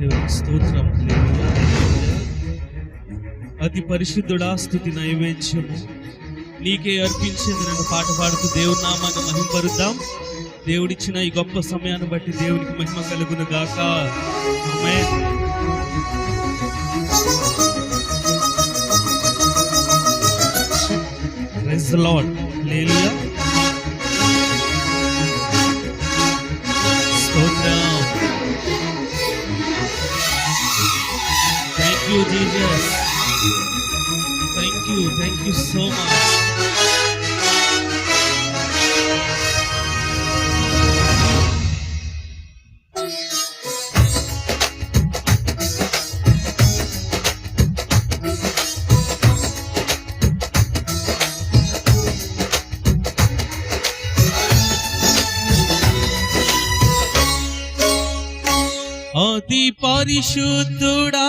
దేవునికి స్తోత్రం అతి పరిశుద్ధుడా స్థుతి నైవేద్యము నీకే అర్పించింది నన్ను పాట పాడుతూ దేవుని నామాన్ని మహింపరుద్దాం దేవుడిచ్చిన ఈ గొప్ప సమయాన్ని బట్టి దేవునికి మహిమ కలుగును గాక ఆమేన్. Praise the Lord. Hallelujah. You Jesus thank you thank you so much అతి పరిశుద్ధుడా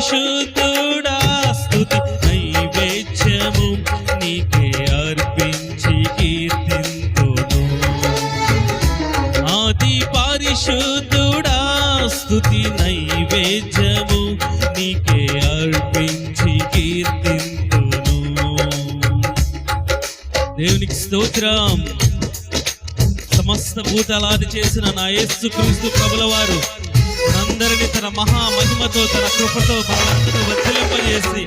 పరిశుద్ధుడా స్తుతి నైవేద్యము నీకే అర్పించి కీర్తింతును. ఆది పరిశుద్ధుడా స్తుతి నైవేద్యము నీకే అర్పించి కీర్తింతును. దేవునికి స్తోత్రం. సమస్త భూతలాది చేసిన నా యేసు క్రీస్తు ప్రభుల వారు అందరిని తన మహామహిమతో తన కృపతో మనందరూ వర్తిలింపజేసి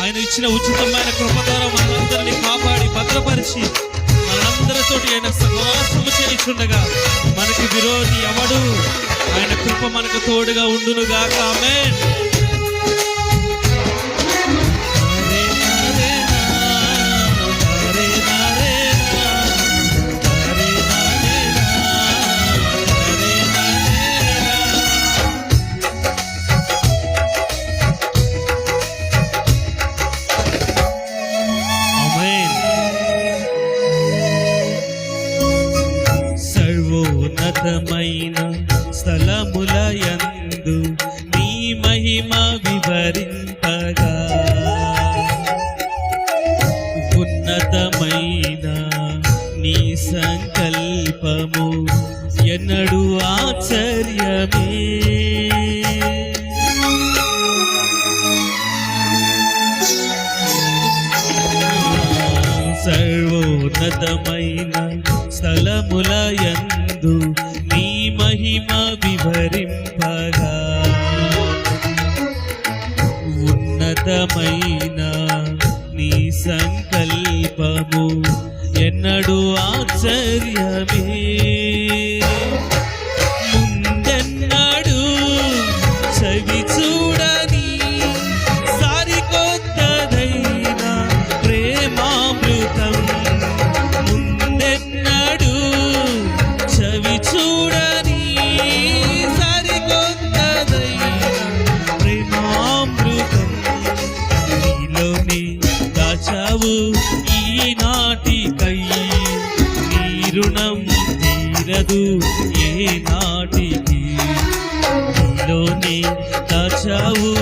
ఆయన ఇచ్చిన ఉచితమైన కృప ద్వారా మనందరినీ కాపాడి భద్రపరిచి మనందరితోటి ఆయన సహవాసము చేయించుండగా మనకి విరోధి ఎవడు? ఆయన కృప మనకు తోడుగా ఉండును గాక ఎన్నడు ఆశ్చర్యమే. సర్వోన్నతమైన స్థలముల యందు నీ మహిమ వివరింపగా. ఉన్నతమైన నీ సంకల్పము ఎన్నడు ఆశ్చర్యమే. తీరదు ఏ నాటికి. నీలోనే దాచావు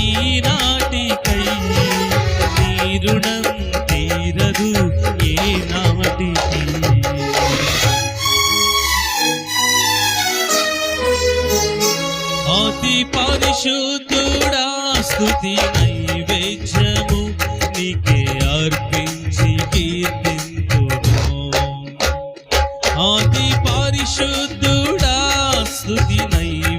ఈనాటికై నీ రుణం తీరదు ఏ నాటికి అతి పరిశుద్ధుడా స్తుతి స్తుతి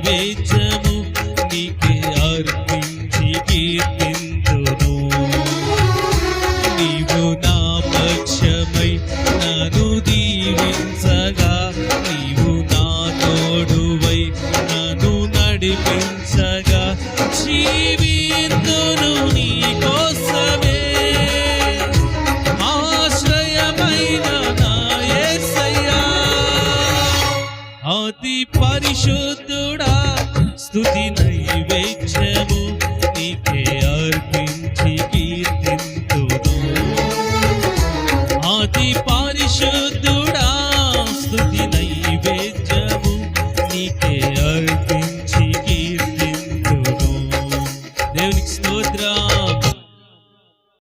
స్తుతి నైవేద్యము నీకే అర్పి